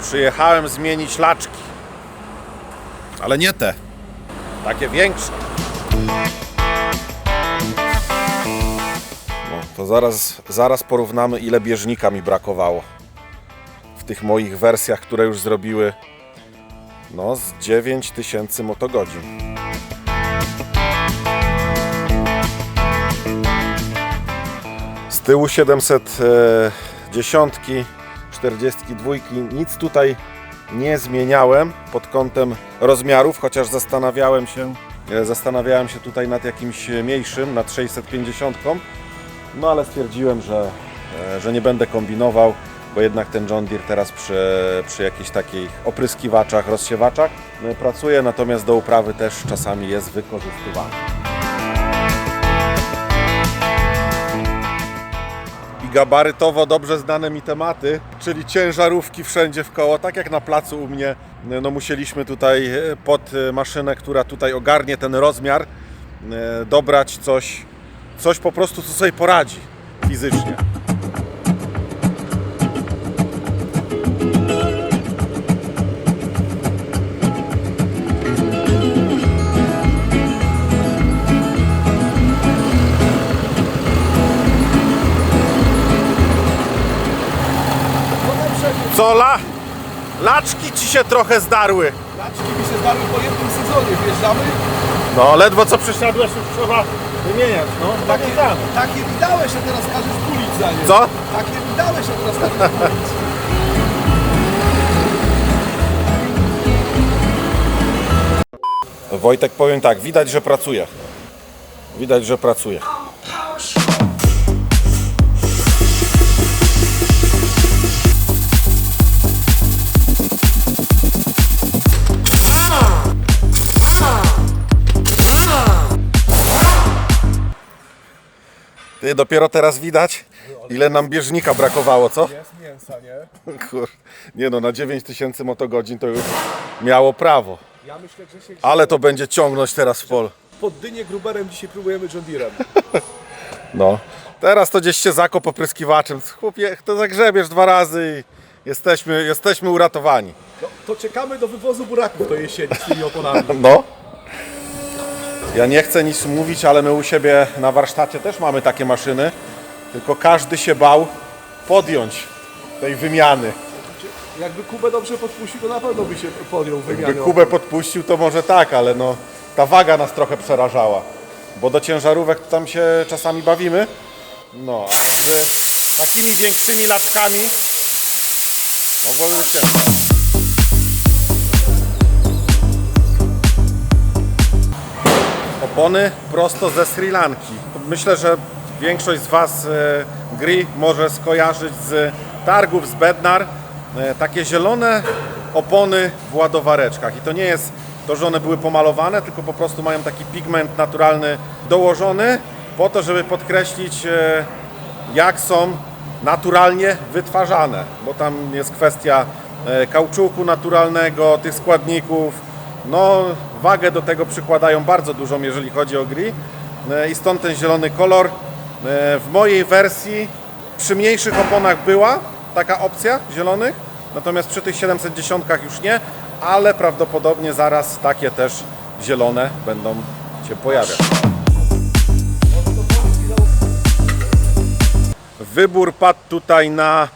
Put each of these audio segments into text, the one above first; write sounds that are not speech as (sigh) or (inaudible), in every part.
Przyjechałem zmienić laczki. Ale nie te. Takie większe. No, to zaraz, zaraz porównamy, ile bieżnika mi brakowało. W tych moich wersjach, które już zrobiły no, z 9000 motogodzin. Z tyłu 710, 42, nic tutaj nie zmieniałem pod kątem rozmiarów, chociaż zastanawiałem się, e, zastanawiałem się tutaj nad jakimś mniejszym, nad 650, no ale stwierdziłem, że, e, że nie będę kombinował, bo jednak ten John Deere teraz przy, przy jakichś takich opryskiwaczach, rozsiewaczach e, pracuje, natomiast do uprawy też czasami jest wykorzystywany. I gabarytowo dobrze znane mi tematy, czyli ciężarówki wszędzie w koło, tak jak na placu u mnie. No musieliśmy tutaj e, pod e, maszynę, która tutaj ogarnie ten rozmiar, e, dobrać coś, coś po prostu, co sobie poradzi fizycznie. Ci się trochę zdarły. Laczki mi się zdarły po jednym sezonie, wjeżdżamy. No, ledwo co przysiadłeś, już trzeba wymieniać, no. Takie, takie mi dałeś, a teraz każesz kulić za nie. Co? Takie mi dałeś, a teraz każesz kulić. Wojtek, powiem tak, widać, że pracuje. Widać, że pracuje. Ty, dopiero teraz widać, ile nam bieżnika brakowało, co? Jest mięsa, nie? Kur... Nie no, na 9000 motogodzin to już miało prawo. Ja myślę, że się Ale to będzie ciągnąć teraz w pol. pod dynię gruberem dzisiaj próbujemy John Deerem. (laughs) No. Teraz to gdzieś się zakop opryskiwaczem. Chłopie, to zagrzebiesz dwa razy i jesteśmy, jesteśmy uratowani. No, to czekamy do wywozu buraków do jesieni z tymi oponami. (laughs) No. Ja nie chcę nic mówić, ale my u siebie na warsztacie też mamy takie maszyny. Tylko każdy się bał podjąć tej wymiany. Jakby Kubę dobrze podpuścił, to na pewno by się podjął By wymianę. Kubę podpuścił, to może tak, ale no ta waga nas trochę przerażała. Bo do ciężarówek to tam się czasami bawimy. No, a z takimi większymi laczkami mogłoby być ciężko. Opony prosto ze Sri Lanki. Myślę, że większość z Was e, gry może skojarzyć z targów z Bednar. E, takie zielone opony w ładowareczkach. I to nie jest to, że one były pomalowane, tylko po prostu mają taki pigment naturalny dołożony po to, żeby podkreślić e, jak są naturalnie wytwarzane, bo tam jest kwestia kauczuku naturalnego, tych składników. No, wagę do tego przykładają bardzo dużą, jeżeli chodzi o gry E, i stąd ten zielony kolor. E, W mojej wersji przy mniejszych oponach była taka opcja zielonych, natomiast przy tych 710 już nie, ale prawdopodobnie zaraz takie też zielone będą się pojawiać. Wybór padł tutaj na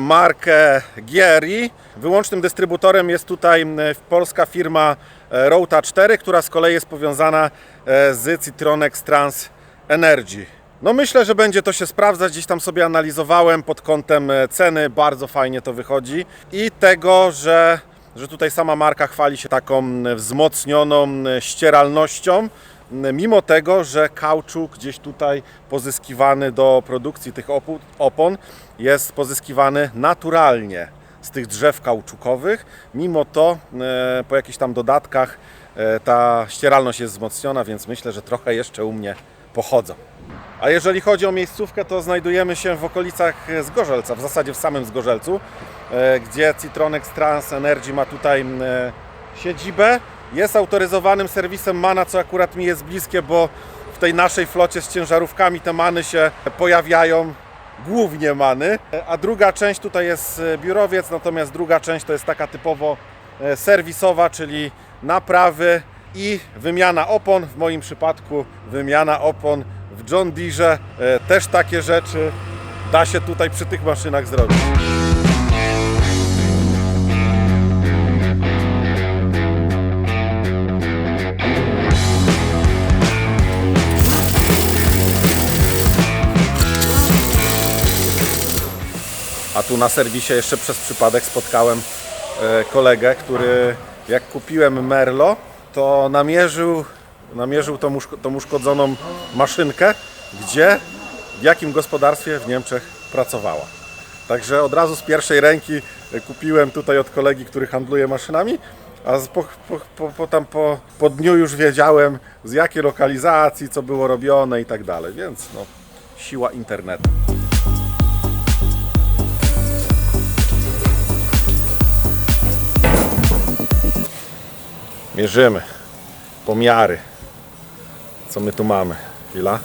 markę Gieri. Wyłącznym dystrybutorem jest tutaj polska firma e, Rota 4, która z kolei jest powiązana e, z Citronex Trans Energy. No myślę, że będzie to się sprawdzać. Gdzieś tam sobie analizowałem pod kątem e, ceny, bardzo fajnie to wychodzi i tego, że, że tutaj sama marka chwali się taką wzmocnioną ścieralnością mimo tego, że kauczuk gdzieś tutaj pozyskiwany do produkcji tych opon jest pozyskiwany naturalnie z tych drzew kauczukowych, mimo to e, po jakichś tam dodatkach e, ta ścieralność jest wzmocniona, więc myślę, że trochę jeszcze u mnie pochodzą. A jeżeli chodzi o miejscówkę, to znajdujemy się w okolicach Zgorzelca, w zasadzie w samym Zgorzelcu, e, gdzie Citronex Trans Energy ma tutaj siedzibę. Jest autoryzowanym serwisem MANA, co akurat mi jest bliskie, bo w tej naszej flocie z ciężarówkami te MANy się pojawiają głównie Many, a druga część tutaj jest e, biurowiec, natomiast druga część to jest taka typowo e, serwisowa, czyli naprawy i wymiana opon. W moim przypadku wymiana opon w John Deere. E, Też takie rzeczy da się tutaj przy tych maszynach zrobić. Tu na serwisie jeszcze przez przypadek spotkałem e, kolegę, który jak kupiłem Merlo, to namierzył, namierzył tą, tą uszkodzoną maszynkę, gdzie, w jakim gospodarstwie w Niemczech pracowała. Także od razu z pierwszej ręki e, kupiłem tutaj od kolegi, który handluje maszynami, a po, po, po, tam po, po dniu już wiedziałem z jakiej lokalizacji, co było robione i tak dalej, więc no, siła internetu. Mierzymy. Pomiary. Co my tu mamy? Chwila.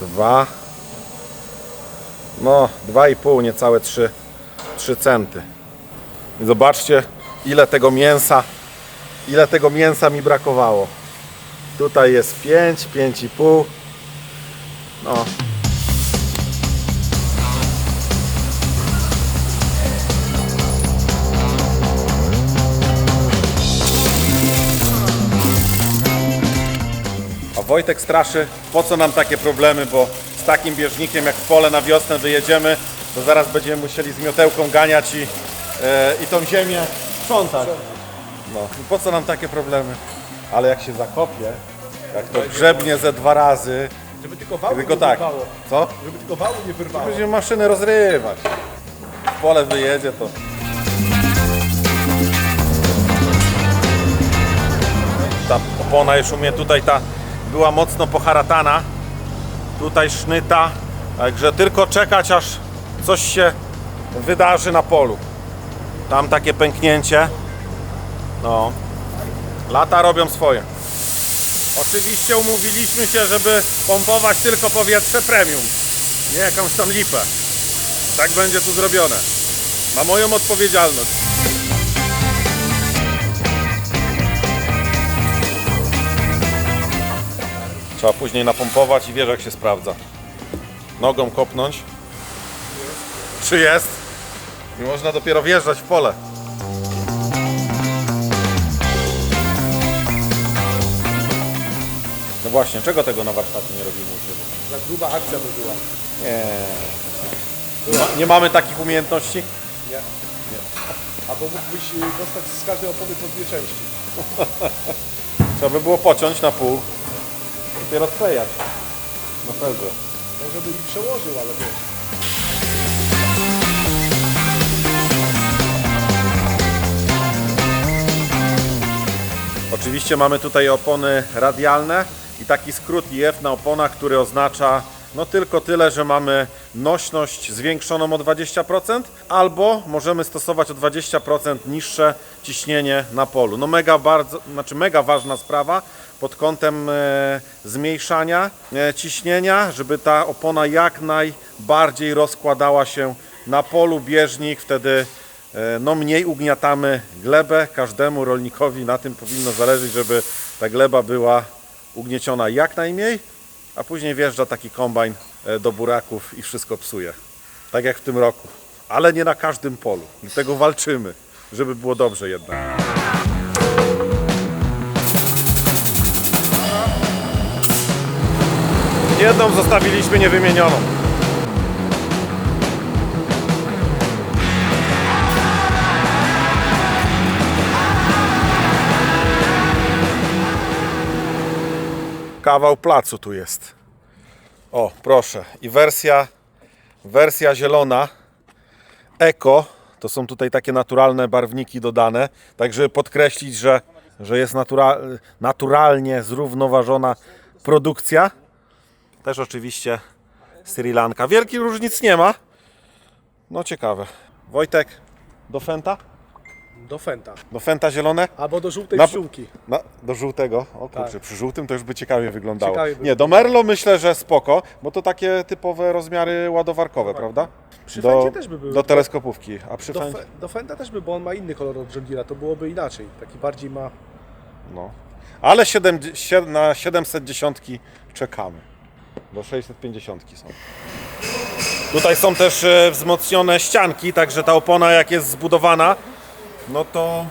Dwa. No, dwa i pół, niecałe trzy, trzy centy. I zobaczcie, ile tego mięsa, ile tego mięsa mi brakowało. Tutaj jest 5, 5,5. No. Wojtek straszy, po co nam takie problemy, bo z takim bieżnikiem jak w pole na wiosnę wyjedziemy, to zaraz będziemy musieli z miotełką ganiać i, e, i tą ziemię sprzątać. No, i po co nam takie problemy? Ale jak się zakopie, jak to grzebnie ze dwa razy, Żeby tylko wału tylko nie tak, wyrwało. co? Żeby tylko wału nie wyrwało. Będziemy maszynę rozrywać. W pole wyjedzie to. Ta opona już u mnie tutaj ta była mocno poharatana. Tutaj sznyta. Także tylko czekać aż coś się wydarzy na polu. Tam takie pęknięcie. No. Lata robią swoje. Oczywiście umówiliśmy się, żeby pompować tylko powietrze premium. Nie jakąś tam lipę. Tak będzie tu zrobione. Na moją odpowiedzialność. Trzeba później napompować i wiesz jak się sprawdza. Nogą kopnąć. Czy jest? I można dopiero wjeżdżać w pole. No właśnie, czego tego na warsztacie nie robimy u Ciebie? Za gruba akcja by była. Nie. Nie, ma, nie mamy takich umiejętności? Nie. Albo mógłbyś y, dostać z każdej opony po dwie części. (laughs) Trzeba by było pociąć na pół. Dopiero sklejać. Na pewno. Może by i przełożył, ale wiesz. Oczywiście mamy tutaj opony radialne i taki skrót IF na oponach, który oznacza no tylko tyle, że mamy nośność zwiększoną o 20% albo możemy stosować o 20% niższe ciśnienie na polu. No mega bardzo, znaczy mega ważna sprawa pod kątem e, zmniejszania e, ciśnienia, żeby ta opona jak najbardziej rozkładała się na polu bieżnik, wtedy E, no mniej ugniatamy glebę. Każdemu rolnikowi na tym powinno zależeć, żeby ta gleba była ugnieciona jak najmniej, a później wjeżdża taki kombajn do buraków i wszystko psuje. Tak jak w tym roku. Ale nie na każdym polu. Dlatego walczymy, żeby było dobrze jednak. Jedną zostawiliśmy niewymienioną. Kawał placu tu jest. O, proszę. I wersja, wersja zielona Eko. To są tutaj takie naturalne barwniki dodane, tak żeby podkreślić, że, że jest natura, naturalnie zrównoważona produkcja. Też oczywiście Sri Lanka. Wielkich różnic nie ma. No ciekawe. Wojtek, do Fenta? Do Fenta. Do Fenta zielone? Albo do żółtej Na- pszczółki. No, do żółtego. O kurczę, Tak. przy żółtym to już by ciekawie wyglądało. Ciekawie by Nie, do Merlo myślę, że spoko, bo to takie typowe rozmiary ładowarkowe, prawda? Przy do, Fencie też by były. Do teleskopówki, a przy Do, Fencie... fe, do Fenta też by, bo on ma inny kolor od John to byłoby inaczej. Taki bardziej ma... No. Ale 7, sie- na 710 czekamy. Bo 650 są. Tutaj są też e, wzmocnione ścianki, także ta opona jak jest zbudowana, no to,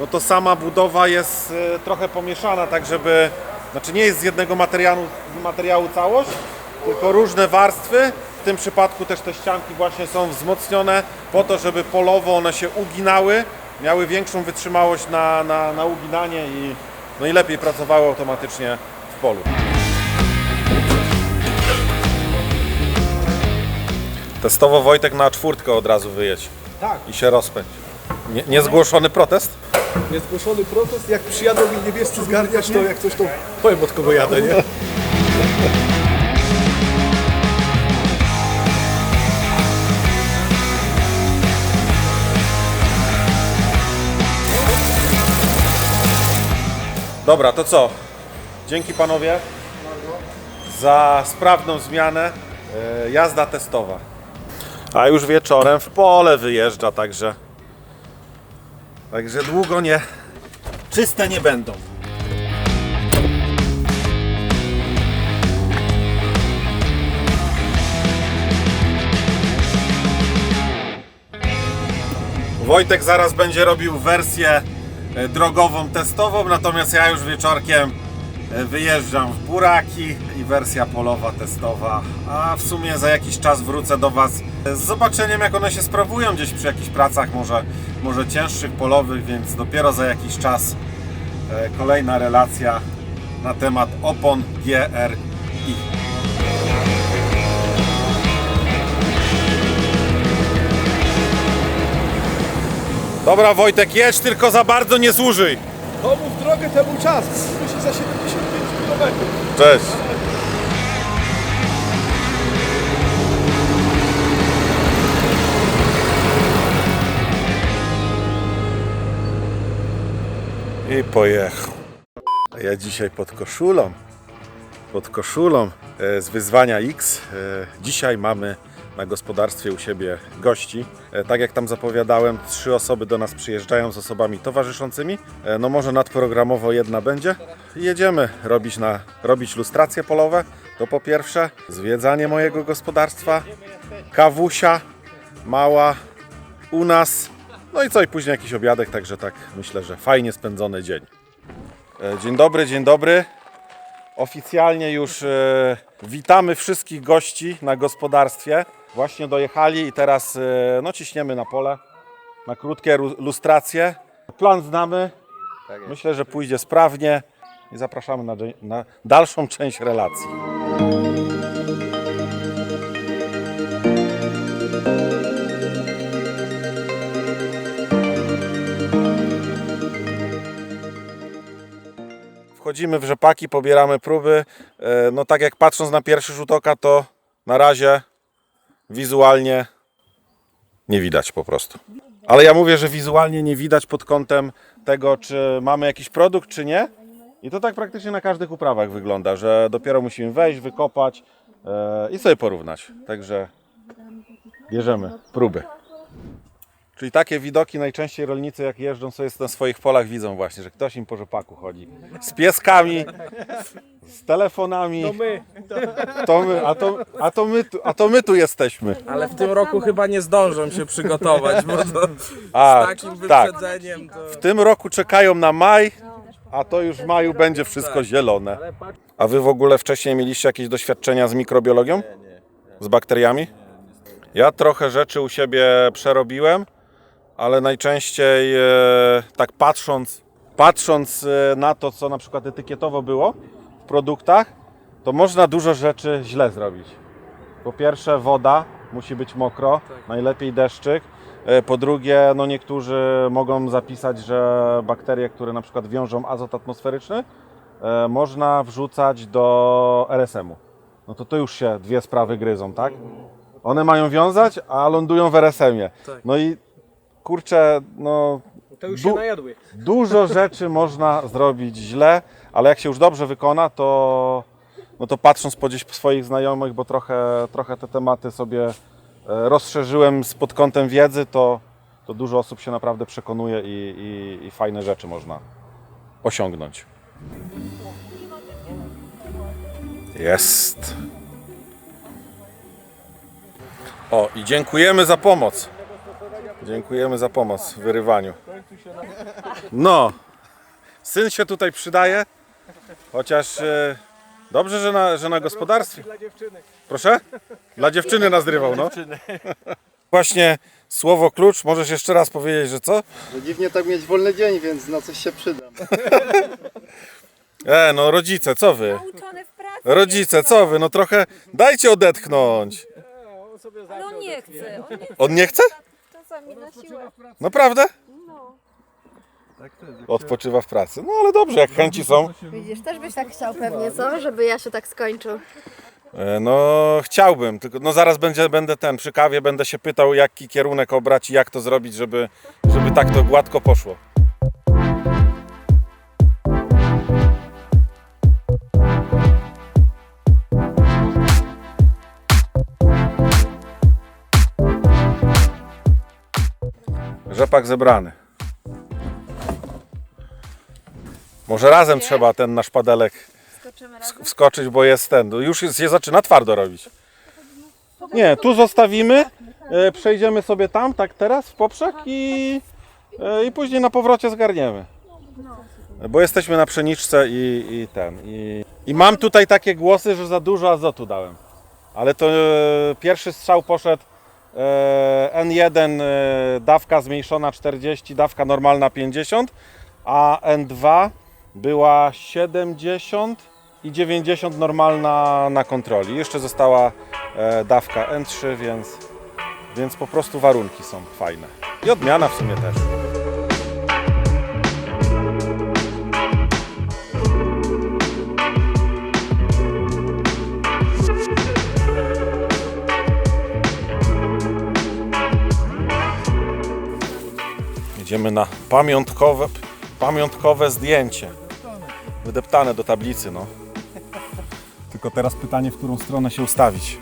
no to sama budowa jest e, trochę pomieszana, tak żeby, znaczy nie jest z jednego materiału, materiału całość, tylko różne warstwy. W tym przypadku też te ścianki właśnie są wzmocnione po to, żeby polowo one się uginały, miały większą wytrzymałość na, na, na uginanie i, no i lepiej pracowały automatycznie w polu. Testowo Wojtek na czwórtkę od razu wyjedź Tak, i się rozpędź. Nie, niezgłoszony protest? jest zgłoszony protest, jak przyjadą mi niebiescy zgarniać, to jak coś to powiem od kogo jadę, nie? Dobra, to co? Dzięki panowie za sprawną zmianę. E, jazda testowa. A już wieczorem w pole wyjeżdża, także. Także długo nie. Czyste nie będą. Wojtek zaraz będzie robił wersję e, drogową, testową, natomiast ja już wieczorkiem wyjeżdżam w Buraki i wersja polowa, testowa. A w sumie za jakiś czas wrócę do Was z zobaczeniem, jak one się sprawują gdzieś przy jakichś pracach, może, może cięższych, polowych, więc dopiero za jakiś czas e, kolejna relacja na temat opon GRI. Dobra Wojtek, jedź, tylko za bardzo nie zużyj. Komu w drogę temu czas? Musi za 75 km. Cześć. I pojechał. Ja dzisiaj pod koszulą. Pod koszulą e, z wyzwania X. E, Dzisiaj mamy na gospodarstwie u siebie gości. E, Tak jak tam zapowiadałem, trzy osoby do nas przyjeżdżają z osobami towarzyszącymi. E, No może nadprogramowo jedna będzie. Jedziemy robić, na, robić lustracje polowe. To po pierwsze zwiedzanie mojego gospodarstwa. Kawusia mała u nas. No i co, i później jakiś obiadek, także tak myślę, że fajnie spędzony dzień. E, Dzień dobry, dzień dobry. Oficjalnie już e, witamy wszystkich gości na gospodarstwie. Właśnie dojechali i teraz e, no, ciśniemy na pole, na krótkie lustracje. Plan znamy. Myślę, że pójdzie sprawnie i zapraszamy na, na dalszą część relacji. Wchodzimy w rzepaki, pobieramy próby. E, No tak jak patrząc na pierwszy rzut oka, to na razie wizualnie nie widać po prostu. Ale ja mówię, że wizualnie nie widać pod kątem tego, czy mamy jakiś produkt, czy nie. I to tak praktycznie na każdych uprawach wygląda, że dopiero musimy wejść, wykopać e, i sobie porównać. Także bierzemy próby. Czyli takie widoki najczęściej rolnicy jak jeżdżą sobie na swoich polach widzą właśnie, że ktoś im po rzepaku chodzi. Z pieskami, z telefonami. To my. To my, a, to, a, to my, tu- a to my tu jesteśmy. Ale w tym roku chyba nie zdążą się przygotować, bo to A, z takim tak. wyprzedzeniem to... W tym roku czekają na maj, a to już w maju będzie wszystko zielone. A wy w ogóle wcześniej mieliście jakieś doświadczenia z mikrobiologią? Z bakteriami? Ja trochę rzeczy u siebie przerobiłem, ale najczęściej e, tak patrząc, patrząc e, na to, co na przykład etykietowo było w produktach, to można dużo rzeczy źle zrobić. Po pierwsze woda musi być mokro, najlepiej deszczyk. E, Po drugie, no niektórzy mogą zapisać, że bakterie, które na przykład wiążą azot atmosferyczny, można wrzucać do RSM-u. No to to już się dwie sprawy gryzą, tak? One mają wiązać, a lądują w RSM-ie. No i kurczę, no To już się najadły. Dużo rzeczy można zrobić źle, ale jak się już dobrze wykona, to, no to patrząc po gdzieś po swoich znajomych, bo trochę, trochę te tematy sobie e, rozszerzyłem z pod kątem wiedzy, to, to dużo osób się naprawdę przekonuje i, i, i fajne rzeczy można osiągnąć. Jest. O, i dziękujemy za pomoc. Dziękujemy za pomoc w wyrywaniu. No, syn się tutaj przydaje, chociaż e, dobrze, że na, że na gospodarstwie. Dla dziewczyny. Proszę? Dla dziewczyny nas zrywał, no. (laughs) Właśnie słowo klucz, możesz jeszcze raz powiedzieć, że co? Że dziwnie tak mieć wolny dzień, więc na coś się przydam. (laughs) E, no rodzice, co wy? Uczony w pracy. Rodzice, co wy? No trochę dajcie odetchnąć. On sobie Ale on nie chce. On nie chce On nie chce? Na siłę. Naprawdę? No. Odpoczywa w pracy. No ale dobrze, jak chęci są. Widzisz, też byś tak chciał pewnie, co? Żeby ja się tak skończył. E, No chciałbym, tylko no zaraz będzie, będę ten przy kawie będę się pytał jaki kierunek obrać i jak to zrobić, żeby, żeby tak to gładko poszło. Rzepak zebrany. Może razem trzeba ten nasz padelek sk- wskoczyć, bo jest ten. no Już jest, się zaczyna twardo robić. Nie, tu zostawimy. E, przejdziemy sobie tam, tak teraz w poprzek i, e, i później na powrocie zgarniemy. Bo jesteśmy na pszeniczce i, i ten. I, I mam tutaj takie głosy, że za dużo azotu dałem. Ale to e, pierwszy strzał poszedł N1 e, dawka zmniejszona 40, dawka normalna 50, a N2 była 70 i 90 normalna na kontroli. Jeszcze została e, dawka N3, więc, więc po prostu warunki są fajne. I odmiana w sumie też. Idziemy na pamiątkowe, pamiątkowe zdjęcie. Wydeptane do tablicy, no. Tylko teraz pytanie, w którą stronę się ustawić.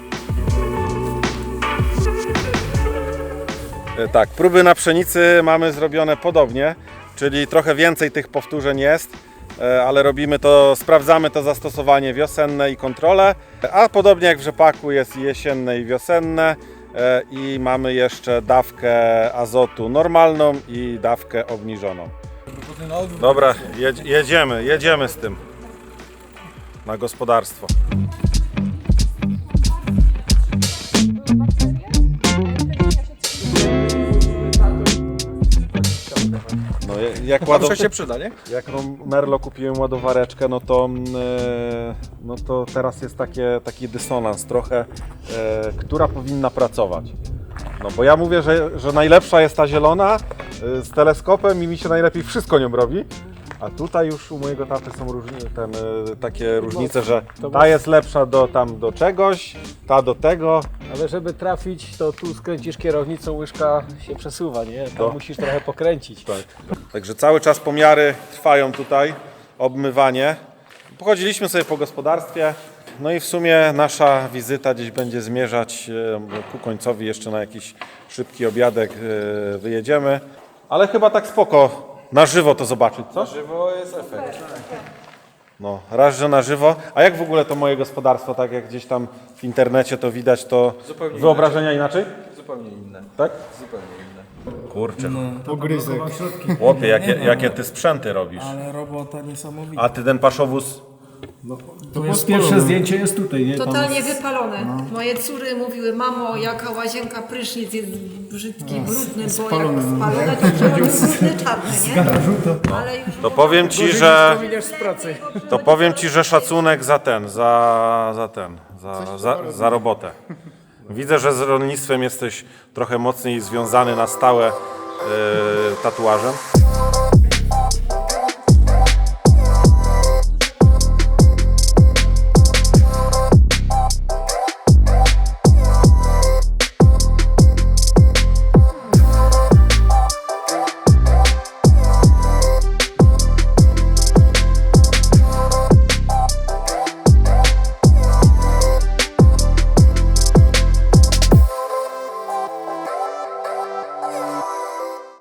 E, Tak, próby na pszenicy mamy zrobione podobnie, czyli trochę więcej tych powtórzeń jest, e, ale robimy to, sprawdzamy to zastosowanie wiosenne i kontrolę, a podobnie jak w rzepaku jest jesienne i wiosenne e, i mamy jeszcze dawkę azotu normalną i dawkę obniżoną. Dobra, jedziemy, jedziemy z tym na gospodarstwo. No, jak ładow... Zawsze się przyda, nie? Jak no, Merlo kupiłem ładowareczkę, no to, mm, e, no to teraz jest takie, taki dysonans trochę, e, która powinna pracować. No bo ja mówię, że, że najlepsza jest ta zielona e, z teleskopem i mi się najlepiej wszystko nią robi. A tutaj już u mojego taty są różni, ten, takie różnice, że ta jest lepsza do, tam, do czegoś, ta do tego. Ale żeby trafić, to tu skręcisz kierownicą, łyżka się przesuwa, nie? Tam To. musisz trochę pokręcić. Także cały czas pomiary trwają tutaj, obmywanie. Pochodziliśmy sobie po gospodarstwie. No i w sumie nasza wizyta gdzieś będzie zmierzać e, ku końcowi, jeszcze na jakiś szybki obiadek e, wyjedziemy. Ale chyba tak spoko na żywo to zobaczyć, co? Żywo jest efekt. No, raz, że na żywo. A jak w ogóle to moje gospodarstwo, tak jak gdzieś tam w internecie to widać, to Zupełnie wyobrażenia inaczej? Zupełnie inne. Tak? Zupełnie inne. Kurczę. Pogryzek. Chłopie, jakie, jakie ty sprzęty robisz? Ale robota niesamowita. A ty ten paszowóz To jest pierwsze zdjęcie jest tutaj, nie? Tam Totalnie wypalone. Moje córy mówiły, mamo, jaka łazienka, prysznic jest brzydki, brudny, bo spalony, jak no. spalone, to on jest brudny, czarny, nie? Ale już To powiem ci, że to powiem ci, że szacunek za ten, za, za ten, za, za, za robotę. Widzę, że z rolnictwem jesteś trochę mocniej związany na stałe e, tatuażem.